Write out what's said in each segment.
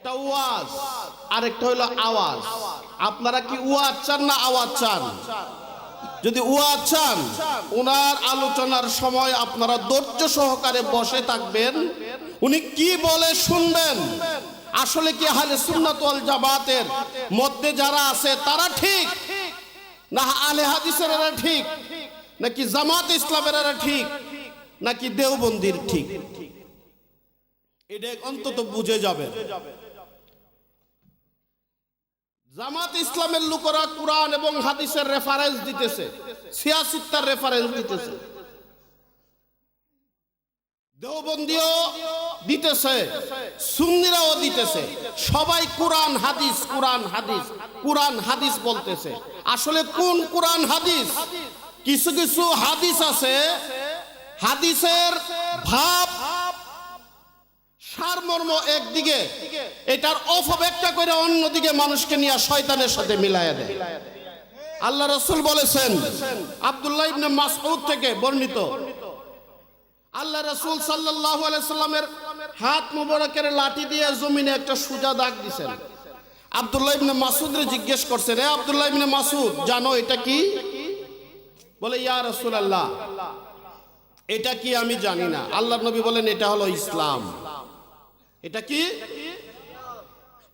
একটা ওয়াজ, আরেকটা হলো আওয়াজ। আপনারা কি ওয়াজ চান না আওয়াজ চান? যদি ওয়াজ চান, ওনার আলোচনার সময় আপনারা ধৈর্য সহকারে বসে থাকবেন। উনি কি বলে শুনবেন? আসলে কি আহলে সুন্নাত ওয়াল জামাতের মধ্যে যারা আছে, তারা ঠিক? না আলে হাদিসের এরা ঠিক? নাকি জামাত ইসলামের এরা ঠিক? নাকি দেওবন্দির ঠিক? এটা অন্তত বুঝে যাবে জামাত ইসলামের লোকেরা কোরআন এবং হাদিসের রেফারেন্স দিতেছে সিয়াসিত্তার রেফারেন্স দিতেছে। দেওবন্দিও দিতেছে, সুন্নিরাও দিতেছে। সবাই কোরআন, হাদিস কোরআন হাদিস কোরআন, হাদিস বলতেছে। আসলে কোন কোরআন, হাদিস? কিছু কিছু হাদিস আছে। হাদিসের ভাব সারমর্ম একদিকে, এটার অপব্যাখ্যা করে অন্যদিকে মানুষকে নিয়ে শয়তানের সাথে মিলাইয়া দেয়। আল্লাহ রসুল বলেছেন, আব্দুল্লাহ ইবনে মাসউদ থেকে বর্ণিত, আল্লাহ রসুল সাল্লাল্লাহু আলাইহি সাল্লামের হাত মুবারকের লাঠি দিয়ে জমিনে একটা সুজা দাগ দিছেন। আব্দুল্লাহ ইবনে মাসুদরে জিজ্ঞেস করছেন রে আব্দুল্লাহ ইবনে মাসুদ জানো এটা কি? বলে, ইয়া রাসূলুল্লাহ, এটা কি আমি জানি না। আল্লাহ নবী বলেন, এটা হলো ইসলাম। এটা কি?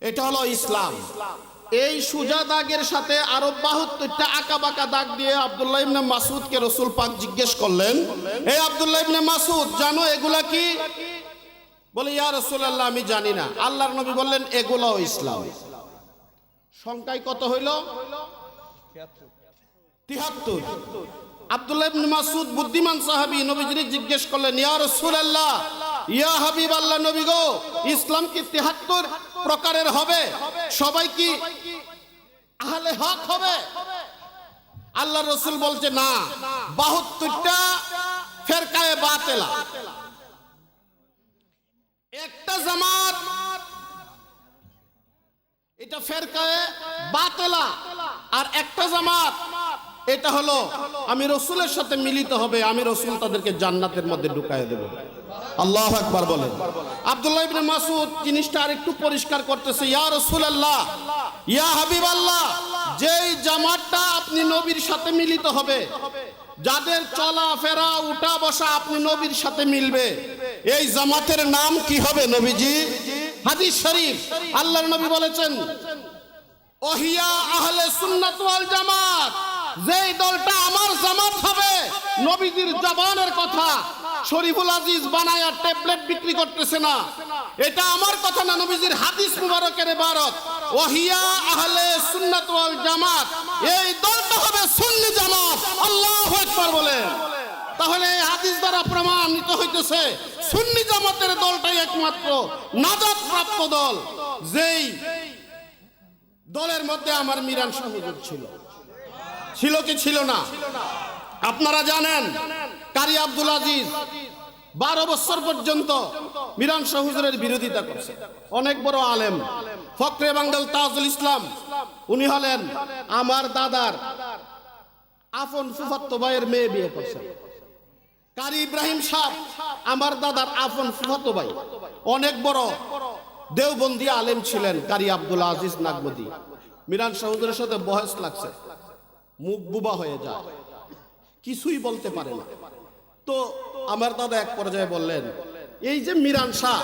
এটা হলো ইসলাম। এই সুজা দাগের সাথে আরও বাহাত্তরটা আঁকা বাঁকা দাগ দিয়ে আব্দুল্লাহ ইবনে মাসুদকে রসুল পাক জিজ্ঞেস করলেন এই আব্দুল্লাহ ইবনে মাসুদ জানো এগুলা কি? বলে, ইয়া রাসূলুল্লাহ, আমি জানি না। আল্লাহর নবী বললেন, এগুলাও ইসলাম। সংখ্যায় কত হইল? তিহাত্তর আব্দুল্লাহ ইবনে মাসুদ বুদ্ধিমান সাহাবী নবীজিকে জিজ্ঞেস করলেন, ইয়া রাসূলুল্লাহ ইয়া হাবিব আল্লাহ নবী গো, ইসলাম কি 73 প্রকারের হবে? সবাই কি আহলে হক হবে? আল্লাহ রসুল বলছে, না, বাহাত্তরটা ফেরকায়ে বাতেলা। একটা জামাত, এটা ফেরকায়ে বাতেলা। আর একটা জামাত, এটা হলো, আমি রসুলের সাথে মিলিত হবে, আমি রসুল তাদেরকে জান্নাতের মধ্যে ঢুকায় দেব। আল্লাহ একবার বলেন। আব্দুল্লাহ ইবনে মাসুদ জিনিসটা আরেকটু পরিষ্কার করতেছে। ইয়া রাসূলুল্লাহ, ইয়া হাবিবাল্লাহ, যেই জামাতটা আপনি নবীর সাথে মিলিত হবে, যাদের চলা ফেরা উঠা বসা আপনি নবীর সাথে মিলবে, এই জামাতের নাম কি হবে নবীজি? হাদিস শরীফ, আল্লাহর নবী বলেছেন, ওহিয়া আহলে সুন্নাত ওয়াল জামাত। যেই দলটা আমার জামাত হবে, নবীজির জবানের কথা শরীফুল আজিজ বানায়া ট্যাবলেট বিক্রি করতেছে না। এটা আমার কথা না নবীজির হাদিস মুবারকের ইবারত। ওহিয়া আহলে সুন্নাত ওয়াল জামাত। এই দলটা হবে সুন্নি জামাত। আল্লাহু আকবার বলে তাহলে এই হাদিস দ্বারা প্রমাণিত হইতেছে, সুন্নি জামাতের দলটাই একমাত্র নাজাত প্রাপ্ত দল। যেই দলের মধ্যে আমার মিরান শাহুজুর ছিল। ছিল কি ছিল না? আপনারা জানেন, কারি আব্দুল আজিজ বারো বছর পর্যন্ত মিরান শাহুজুরের বিরোধিতা করছে। অনেক বড় আলেম। ফকরে বাঙ্গাল তাজুল ইসলাম, উনি হলেন আমার দাদার আফন ফুফাত্ত ভাইয়ের মেয়ে বিয়ে করছেন কারি ইব্রাহিম সাহ, আমার দাদার আফন ফুফাতো ভাই। অনেক বড় দেওবন্দি আলেম ছিলেন কারি আব্দুল আজিজ নাগমদি। মিরান শাহুদের সাথে বয়স লাগছে। মুখ বুবা হয়ে যায়। কিছুই বলতে পারে না। তো আমার দাদা এক পর্যায়ে বললেন, এই যে মিরান শাহ,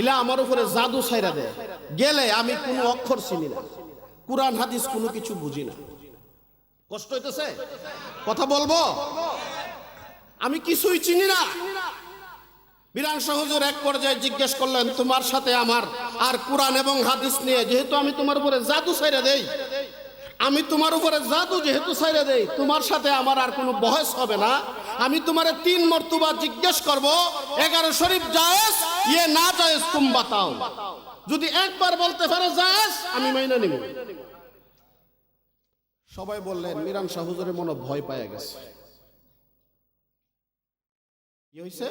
ইলা আমার উপরে জাদু ছাইরা দেয় গেলে আমি কোনো অক্ষর চিনি না। কোরআন, হাদিস কোনো কিছু বুঝি না। কষ্ট হইতেছে? কথা বলব? আমি কিছুই চিনি না। বিরান সহজের এক পর্যায়ে জিজ্ঞেস করলেন, তোমার সাথে আমার আর কোরআন এবং হাদিস নিয়ে, যেহেতু আমি তোমার উপরে জাদু ছাইরা দেই আমি তোমার উপরে জাদু যেহেতু ছাইরা দেই, তোমার সাথে আমার আর কোনো বয়স হবে না। আমি তোমার তিন মর্তুবা জিজ্ঞেস করব, এগারো শরীফ জায়েজ ইয়ে না জায়েজ তুম বাতাও। যদি একবার বলতে পারো জায়েজ, আমি মাইনা নিব। সবাই বললেন, মিরান শাহ হুজুরের মনে ভয় পায় গেছে। কি হয়েছে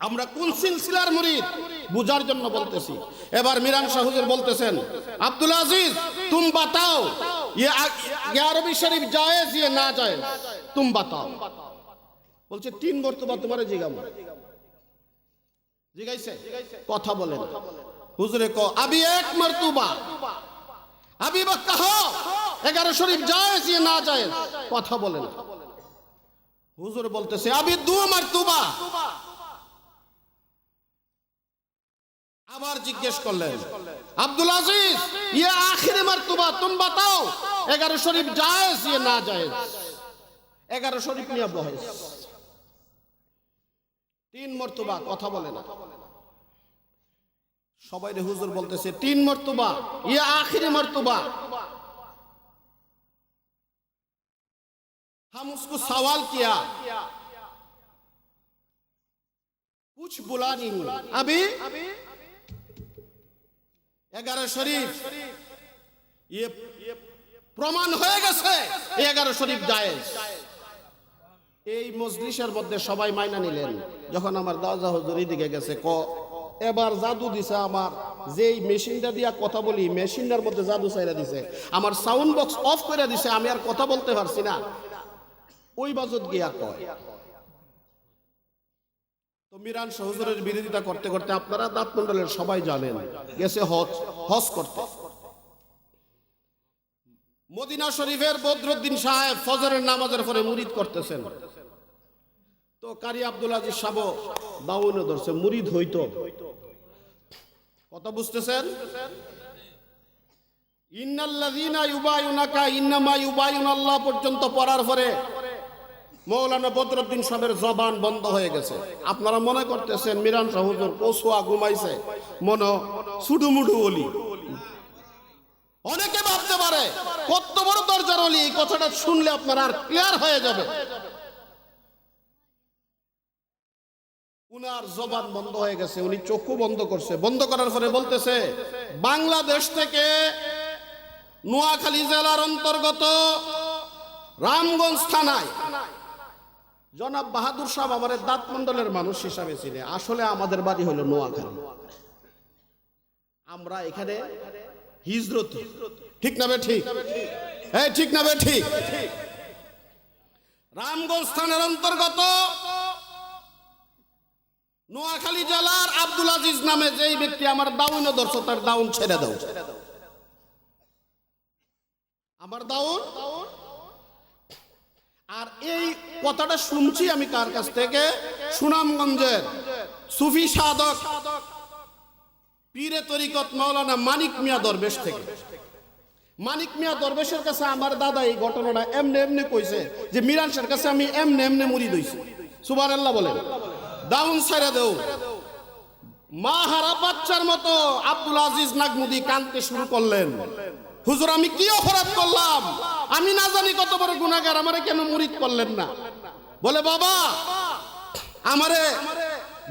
আমরা কোন সিলসিলার মুরিদ বুঝার জন্য বলতেছি এবার মিরান শাহুজুর বলতেছেন আব্দুল আজিজ তুম বাতাও ये ये अरबी शरीफ जायज ये ना जायज तुम बताओ বলছে তিন মর্তবা তোমার জিগাম জিগাইছে কথা বলেন হুজুরে ক আবি এক মর্তুবা আবি বা কাহ এগারো শরীফ যায় যে না যায় কথা বলে না হুজুর বলতেছে আবি দু মর্তুবা আবার জিজ্ঞেস করলেন আব্দুল আজিজ ইয়ে আখিরি মর্তুবা তুম বাতাও এগারো শরীফ যায় ইয়ে না যায় এগারো শরীফ নিয়ে বহেস তিন মর্তুবা কথা বলে না সবাই রে হুজুর বলতেছে তিন মর্তুবা ইয়ে আখিরি মর্তুবা हम उसको सवाल किया कुछ बुला नहीं अभी এগারো শরীফ। ইয়ে প্রমাণ হয়ে গেছে, এগারো শরীফ জায়েজ। এই মজলিসের মধ্যে সবাই মাইনা নিলেন। যখন আমার দাদা হুজুর দিকে গেছে, ক, এবার জাদু দিছে আমার। যেই মেশিনটা দিয়া কথা বলি, মেশিনটার মধ্যে জাদু চাইরা দিছে। আমার সাউন্ড বক্স অফ করে দিছে, আমি আর কথা বলতে পারছি না। ওই বাজত গিয়া কয়? তো মিরান সহজরের বিরোধিতা করতে করতে আপনারা সবাই জানেন, গেছে হজ হজ করতে। মদিনা শরীফের বদরুদ্দিন সাহেব ফজরের নামাজের পরে মুরিদ করতেছেন। তো কারি আব্দুল আজিজ দাউনে ধরছে, মুরিদ হইতো। কথা বুঝতেছেন? ইন্নাল্লাযীনা ইউবায়ুনাকা, ইন্নামা ইউবায়ুন আল্লাহ পর্যন্ত পড়ার পরে মৌলানা বদরুদ্দিন সাহেবের জবান বন্ধ হয়ে গেছে। আপনারা মনে করতেছেন মিরান সাহুজুর পশুয়া ঘুমাইছে? মনো সুডুমুডু ওলি অনেকে ভাবতে পারে, কত বড় দরজার অলি, এই কথাটা শুনলে আপনার আর ক্লিয়ার হয়ে যাবে। উনার জবান বন্ধ হয়ে গেছে, উনি চক্ষু বন্ধ করছে। বন্ধ করার পরে বলতেছে, বাংলাদেশ থেকে নোয়াখালী জেলার অন্তর্গত রামগঞ্জ থানায় জনাব বাহাদুর সাহেব আমাদের দাঁত মন্ডলের মানুষ হিসাবে ছিলেন আসলে আমাদের বাড়ি হলো নোয়াখালী। আমরা এখানে হিজরত। ঠিক না ঠিক? হ্যাঁ ঠিক না ঠিক? রামগঞ্জ থানার অন্তর্গত নোয়াখালী জেলার আব্দুল আজিজ নামে যেই ব্যক্তি আমার দাউন দর্শ তার দাউন ছেড়ে দাও। আমার দাউন? আর এই কথাটা শুনছি আমি কার কাছ থেকে? সুনামগঞ্জের সুফি সাধক পীরে তরিকত মাওলানা মানিক মিয়া দরবেশ থেকে। মানিক মিয়া দরবেশের কাছে আমার দাদা এই ঘটনাটা এমনি এমনি কইছে যে মিরান শাহের কাছে আমি এমনি এমনি মুড়ি দইছি সুবার আল্লাহ বলেন। দাউন সাইরা দেও। মা হারা বাচ্চার মতো আব্দুল আজিজ নাগমুদি কানতে শুরু করলেন। হুজুর, আমি কি অপরাধ করলাম? আমি না জানি কত বড় গুণাগার আমারে কেন মুরিদ করলেন না? বলে, বাবা, আমারে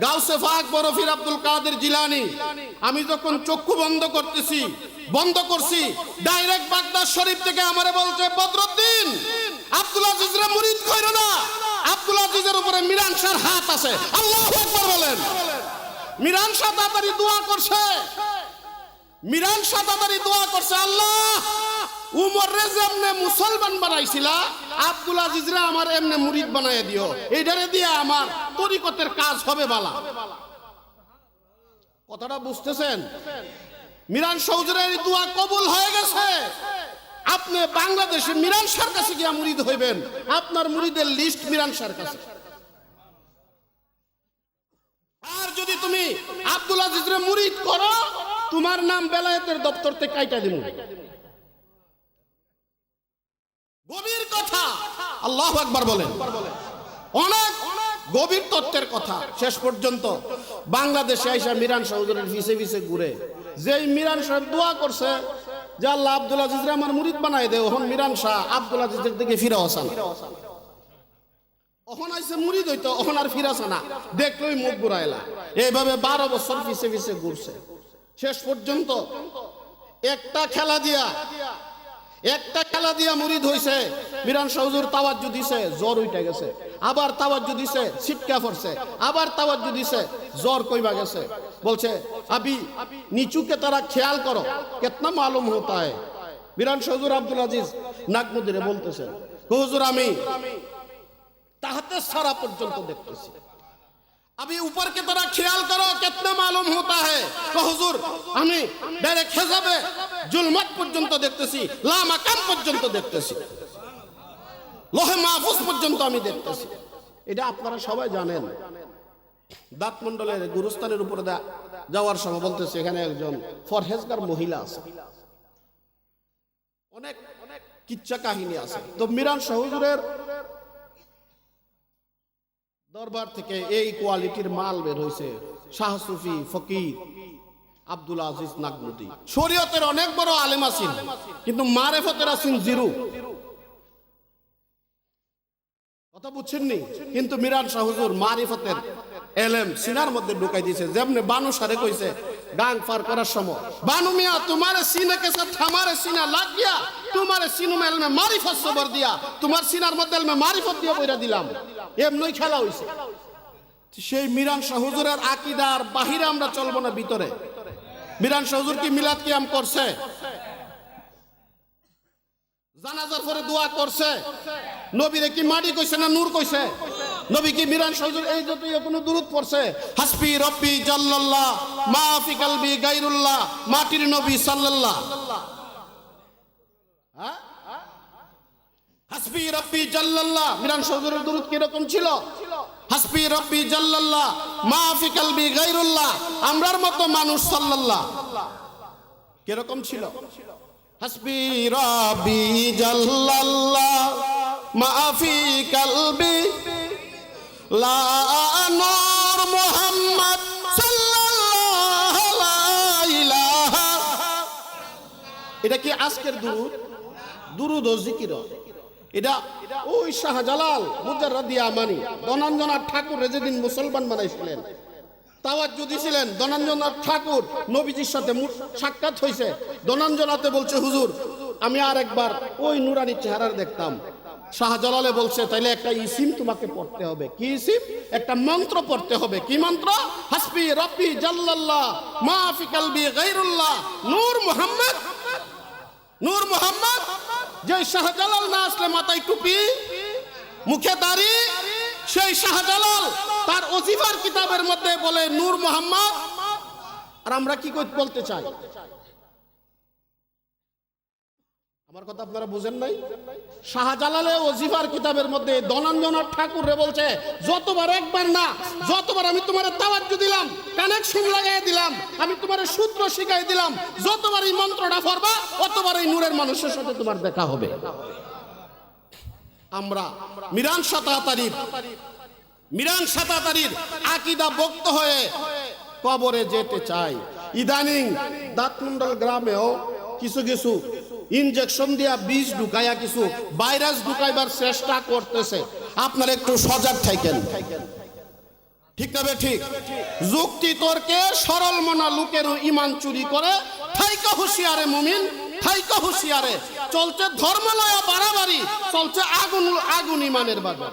গাউসে ফাক বরফির আব্দুল কাদের জিলানি, আমি যখন চক্ষু বন্ধ করতেছি, বন্ধ করছি, ডাইরেক্ট বাগদাদ শরীফ থেকে আমারে বলছে, বদরুদ্দিন, আব্দুল আজিজরে মুরিদ কইরো না। আব্দুল আজিজের উপরে মিরান শাহর হাত আছে। আল্লাহু আকবার বলেন। মিরান শাহ তাড়াতাড়ি দোয়া করছে। মিরান তাড়াতাড়ি দোয়া করছে, আল্লাহ! উমর রে যেমনে মুসলমান বানাইছিলা, আব্দুল আজিজরা আমার এমনে মুরিদ বানাই দিও। এইটারে দিয়ে আমার তরিকতের কাজ হবে বালা। কথাটা বুঝতেছেন? মিরান সৌজরের দোয়া কবুল হয়ে গেছে। আপনি বাংলাদেশে মিরান শাহর কাছে গিয়া মুরিদ হইবেন। আপনার মুরিদের লিস্ট মিরান শাহর কাছে। আর যদি তুমি আব্দুল আজিজরে মুরিদ করো তোমার নাম বেলায়েতের দপ্তর থেকে কাইটা দিব গভীর কথা। আল্লাহ একবার বলেন। অনেক গভীর তত্ত্বের কথা। শেষ পর্যন্ত বাংলাদেশে আইসা মিরান সাহুজুরের ফিসে ফিসে ঘুরে। যেই মিরান সাহেব দোয়া করছে যে আল্লাহ আব্দুল আজিজরে আমার মুরিদ বানাই দে, ওহন মিরান শাহ আব্দুল আজিজের দিকে ফিরে আসান অহন আইসে মুরিদ হইতো অহন আর ফিরাছে না। দেখলই মুখ ঘুরাইলা এইভাবে বারো বছর ফিসে ফিসে ঘুরছে। শেষ পর্যন্ত একটা খেলা দিয়া, একটা খেলা দিয়া মুরিদ হইছে মিরান সাহুজুর তাওয়াজ্জু দিছে, জ্বর উইটা গেছে। আবার তাওয়াজ্জু দিছে, ছিটকা পড়ছে। আবার তাওয়াজ্জু দিছে, জ্বর কইবা গেছে। বলছে, আবি, নিচুকে তারা খেয়াল করো, কেতনা মালুম হতা है মিরান সাহুজুর আব্দুল আজিজ নাকমুদিরে বলতেছেন হুজুর আমি তাহাতে সারা পর্যন্ত দেখতেছি। अभी ऊपर की तरह ख्याल करो कितना मालूम होता है তো হুজুর আমি ডাইরেক্ট হেসাবে জুলমাত পর্যন্ত দেখতেছি লামাকাম পর্যন্ত দেখতেছি লোহে মাহফুজ পর্যন্ত আমি দেখতেছি এটা আপনারা সবাই জানেন দাঁত মন্ডলের গুরুস্থানের উপরে দা- যাওয়ার সময় বলতেছে এখানে একজন ফরহেজগার মহিলা আছে অনেক অনেক কিচ্ছা কাহিনী আছে তো মিরান শাহুজুরের দরবার থেকে এই কোয়ালিটির মাল বের হয়েছে শাহসুফি ফকির আব্দুল আজিজ নাগমুদি শরীয়তের অনেক বড় আলেম আছেন, কিন্তু মারেফতের আছেন জিরু। কথা বুঝছেননি? কিন্তু মিরান শাহুজুর মারিফতের এলেম সিনার মধ্যে ঢুকাই দিয়েছে, যেমনি বানুসারে কইছে গাং পার করার সময়। বানু মিয়া, তোমার সিনে কে সাথ সিনা লাগ গিয়া, তোমার সিনু মেল মে মারিফত সবর দিয়া, তোমার সিনার মধ্যে মে মারিফত দিয়ে বইরা দিলাম। এমনই খেলা হইছে। সেই মিরান শাহুজুরের আকিদার বাহিরে আমরা চলবো না ভিতরে। মিরান শাহুজুর কি মিলাদ কিয়াম করছে? জানাজার পরে দোয়া করছে। নবীরে কি মাটি কইছে না নূর কইছে? নবী কি মিরান সজুর এই যত কোনো দূরত পড়ছে? হাসবি রব্বি জাল্লাল্লাহ মা ফি কালবি গায়রুল্লাহ মাটির নবী সাল্লাল্লাহ। হ্যাঁ? রব্বি জাল্লাল্লাহ, মিরান দূরত কি রকম ছিল রব্বি জাল্লাল্লাহ গায়রুল্লাহ আমরার মতো মানুষ সাল্লাল্লাহ। কীরকম ছিল? হাসবি রবি জাল্লাল্লাহ, মাফি কালবি লা নূর মুহাম্মদ এটা কি আজকের দুরুদ? দুরুদ জিকির। এটা ওই শাহজালাল মুজাররাদ ইয়ামানি ধনঞ্জনা ঠাকুর যেদিন মুসলমান বানাইছিলেন। তাওয়াজ্জু দিছিলেন ধনঞ্জনাথ ঠাকুর নবীজির সাথে সাক্ষাৎ হয়েছে ধনঞ্জনাতে বলছে, হুজুর, আমি আর একবার ওই নুরানি চেহারার দেখতাম। শাহজালালে বলছে, তাইলে একটা ইসিম তোমাকে পড়তে হবে। কি ইসিম? একটা মন্ত্র পড়তে হবে। কি মন্ত্র? হাসবি রব্বি জাল্লাল্লাহ, মা ফি কালবি গায়রুল্লাহ। নূর মুহাম্মদ, নূর মোহাম্মদ, যে শাহজালাল না আসলে মাথায় টুপি, মুখে দাড়ি, সেই শাহজালাল তার ওজিফার কিতাবের মধ্যে বলে, নূর মোহাম্মদ। আর আমরা কি বলতে চাই? আমার কথা আপনারা বুঝেন নাই? শাহজালালে কিতাবের মধ্যে ঠাকুর রে বলছে, যতবার একবার না, যতবার আমি তোমার দিলাম কানেকশন দিলাম, আমি তোমার সূত্র শিখাই দিলাম যতবার এই মন্ত্রটা পড়বা এই নূরের মানুষের সাথে তোমার দেখা হবে। আমরা মিরান সাতাতারির মিরান সাতাতারির আকিদা বক্ত হয়ে কবরে যেতে চাই। ইদানিং দাঁতমন্ডল গ্রামেও কিছু কিছু ইনজেকশন দিয়া বীজ ঢুকাইয়া কিছু ভাইরাস ঢুকাইবার চেষ্টা করতেছে। আপনার একটু সজাগ থাকেন। ঠিক না ঠিক? যুক্তি তর্কে সরল মনা লোকেরও ইমান চুরি করে। থাইকা হুঁশিয়ারে মুমিন, থাইকা হুঁশিয়ারে। চলছে ধর্মালয়া বাড়াবাড়ি, চলছে আগুন আগুন ইমানের বাজার।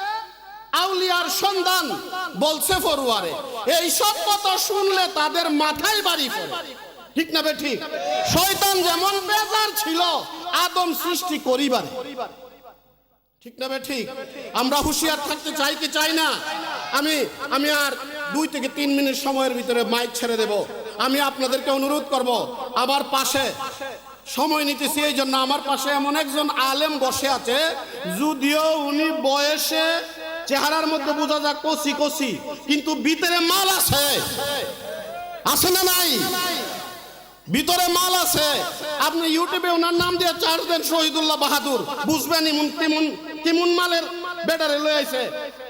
আউলিয়ার সন্ধান বলছে ফরুয়ারে। এই সব কথা শুনলে তাদের মাথায় বাড়ি পড়ে। ঠিক না বে ঠিক? শয়তান যেমন বেজার ছিল, আদম সৃষ্টি করিবার। ঠিক না বে ঠিক? আমরা হুঁশিয়ার থাকতে চাই কি চাই না? আমি আমি আর দুই থেকে তিন মিনিট সময়ের ভিতরে মাইক ছেড়ে দেব। আমি আপনাদেরকে অনুরোধ করব আমার পাশে সময় নিতেছি, এই জন্য আমার পাশে এমন একজন আলেম বসে আছে, যদিও উনি বয়সে চেহারার মধ্যে বোঝা যায় কচি কচি কিন্তু ভিতরে মাল আছে। আছে না নাই? ভিতরে মাল আছে। আপনি ইউটিউবে ওনার নাম দিয়ে চার্জ দেন শহীদুল্লাহ বাহাদুর। বুঝবেন ইমন তেমন কেমন মালের বেটারে লয়ে আইছে।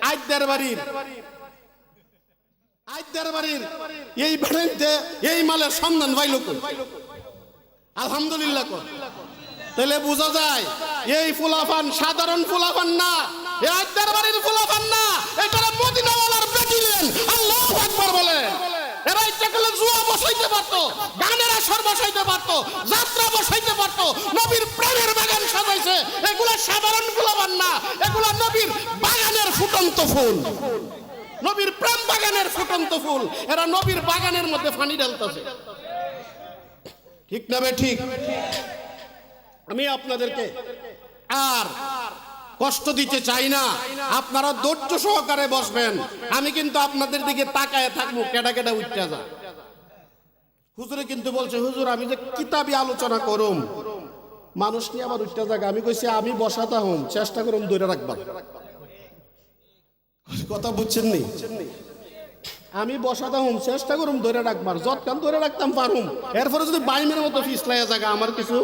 আইদের বাড়ির। আইদের বাড়ির। এই বেড়াইতে এই মালের সন্ধান কই? আলহামদুলিল্লাহ তাহলে বোঝা যায়, এই ফুলাফান সাধারণ ফুলাফান না। এই আইদের বাড়ির ফুলাফান না এটা মদিনাওয়ালার বেটিলেন আল্লাহু আকবার বলে। এরা ইচ্ছা থাকলে জুয়া বসাইতে পারতো, গানের আসর বসাইতে পারতো, যাত্রা বসাইতে পারতো, নবীর প্রেমের বাগান সাজাইছে। এগুলা সাধারণ গুলাবান না, এগুলা নবীর বাগানের ফুটন্ত ফুল। নবীর প্রেম বাগানের ফুটন্ত ফুল। এরা নবীর বাগানের মধ্যে পানি ঢালতেছে। ঠিক না ঠিক? আমি আপনাদেরকে আর কষ্ট দিতে চাই না। আপনারা ধৈর্য সহকারে বসবেন। আমি কিন্তু আপনাদের দিকে তাকায় থাকব কেডা কেডা উঠতে যা হুজুরে কিন্তু বলছে, হুজুর, আমি যে কিতাবি আলোচনা করুম, মানুষ নিয়ে আমার উঠতে যাক। আমি কইছি, আমি বসাতা হম চেষ্টা করুম দূরে রাখবার। কথা বুঝছেন নি? আমি বসাতা হম চেষ্টা করুম ধরে রাখবার। যতক্ষণ ধরে রাখতাম, পারুম। এরপরে যদি বাইমের মতো ফিসলাইয়া জায়গা আমার কিছু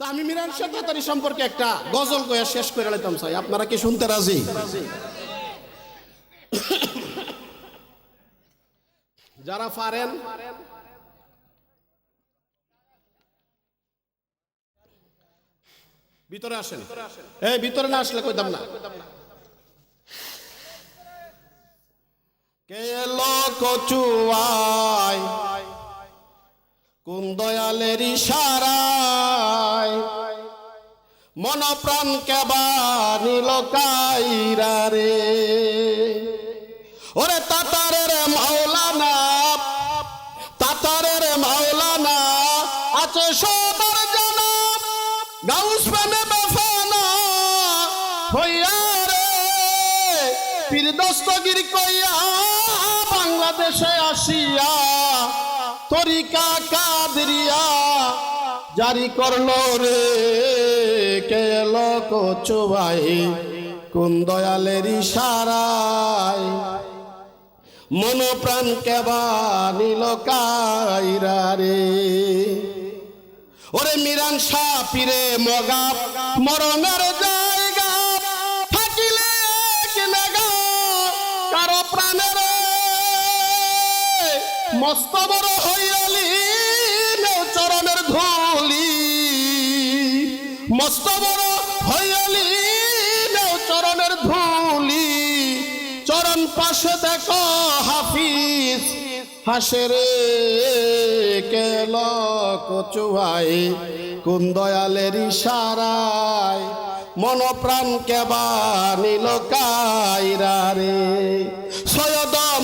তা আমি মিরান তাড়াতাড়ি সম্পর্কে একটা গজল শেষ করে আপনারা কি শুনতে রাজি? যারা পারেন। ভিতরে আসেন। এই, ভিতরে না আসলে কইতাম না। কে এলো কচুয়ায়? কোন দয়ালের ইশারায়? মন প্রাণ কেবা নিল কাইরা রে। ওরে তাতারের মাওলানা তাতারের মাওলানা, আছে সদর জনাব গাউস পানে বাফানা হইয়া রে। পীর দস্তগির কইয়া বাংলাদেশে আসিয়া তরিকা কাদরিয়া জারি করল রে। কেল কচুবাই কোন দয়ালের ইশারায়? মন প্রাণ কেবা নিল কাইরা রে। ওরে মিরান শাহ পীরে মগা, মরণের জায়গা থাকিলে কারও প্রাণের মস্ত বড় হইয়ালি চরণের ধুলি। মস্ত বড় হইয়ালি চরণের ধুলি। চরণ পাশে দেখো হাফিজ হাসে রে কেল কচু ভাই কোন দয়ালের ইশারায় মন কেবা নিল কাইরা রে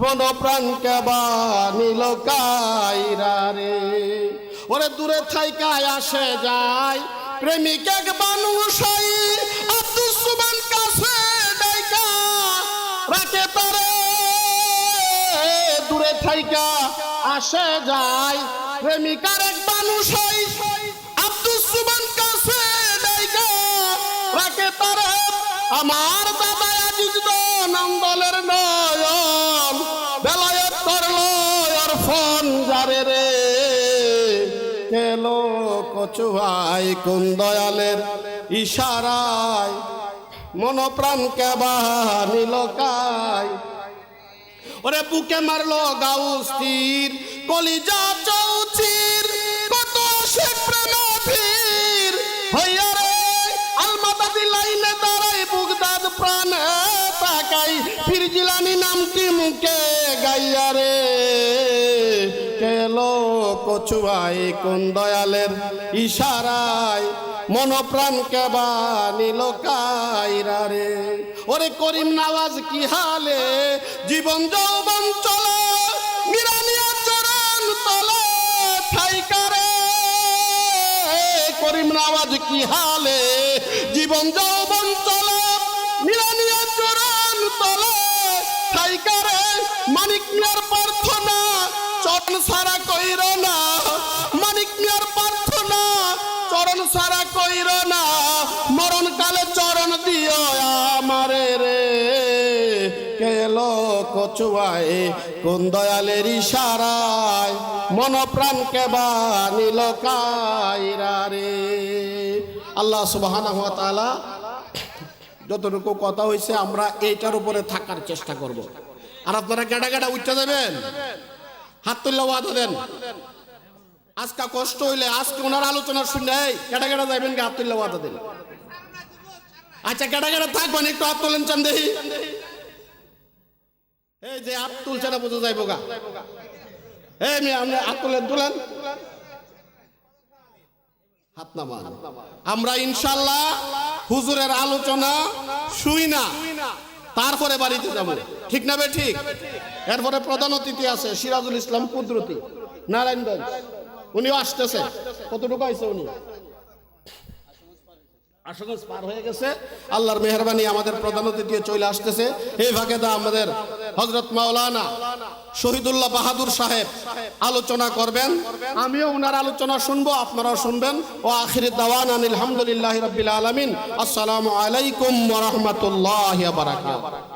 বন প্রাণ কেবা নিল ওরে দূরে থাইকায় আসে যায়, প্রেমিক এক বানুষাই আব্দুল কাছে ডাইকা রাখে তারে। দূরে থাইকা আসে যায় প্রেমিকার এক বানুষাই আব্দুল কাছে ডাইকা রাখে তারে। আমার দাদা আজিজ নন্দলের নয়ন কচুয়াই কোন দয়ালের ইশারায়? মন প্রাণ কেবা নিল কায় ওরে বুকে মারলো গাউস্তির কলিজা চৌচির, কত সে প্রেমধীর হইয়া রে আলমাদাদি লাইনে দাঁড়াই বুগদাদ প্রাণ তাকাই, ফিরজিলানি নামটি মুখে গাইয়া রে। কেলো কচুয়াই কোন দয়ালের ইশারায় মন প্রাণ কেবা নিল কাইরা ওরে করিম নাওয়াজ কি হালে? জীবন যৌবন চলে মিরানিয়া করিম নাওয়াজ কি হালে? জীবন যৌবন চলে মিরানিয়া তলে প্রার্থনা চরণ সারা কইর না। মানিক মিয়ার প্রার্থনা, চরণ সারা কইর না। মরণ কালে চরণ দিও আমারে রে। কেলো কচু চুয়ায়, কোন দয়ালের ইশারায়? মন প্রাণকে বানিল কায়রা রে। আল্লাহ সুবহানাহু ওয়া তাআলা যতটুকু কথা হয়েছে আমরা এইটার উপরে থাকার চেষ্টা করব। আর আপনারা গেডা গেডা উঠতে দেবেন? হাত তুললে ওয়াদা দেন। আজকা কষ্ট হইলে, আজকে ওনার আলোচনা শুনে গেডা গেডা যাইবেন হাত তুললে ওয়াদা দেন। আচ্ছা গেডা গেডা থাকবেন, একটু হাত চান এই যে হাত তুলছে না, বোঝা যাইব গা। এই মেয়ে, আপনি হাত তুলেন তুলেন। হাত আমরা ইনশাল্লাহ হুজুরের আলোচনা শুই না। তারপরে বাড়িতে যাব। ঠিক না বে ঠিক? এরপরে প্রধান অতিথি আছে, সিরাজুল ইসলাম কুদরতি, নারায়ণগঞ্জ। উনিও আসতেছে। কতটুকু আইছে উনি? আশুগঞ্জ পার হয়ে গেছে। আল্লাহর মেহরবানি আমাদের প্রধান অতিথি চলে আসতেছে। এই ভাগেদা আমাদের হজরত মাওলানা শহীদুল্লাহ বাহাদুর সাহেব আলোচনা করবেন। আমিও ওনার আলোচনা শুনব, আপনারাও শুনবেন। ও আখির দাওয়ান আলহামদুলিল্লাহ রবিল আলামিন। আসসালামু আলাইকুম রহমতুল্লাহ বারাকাতুহু।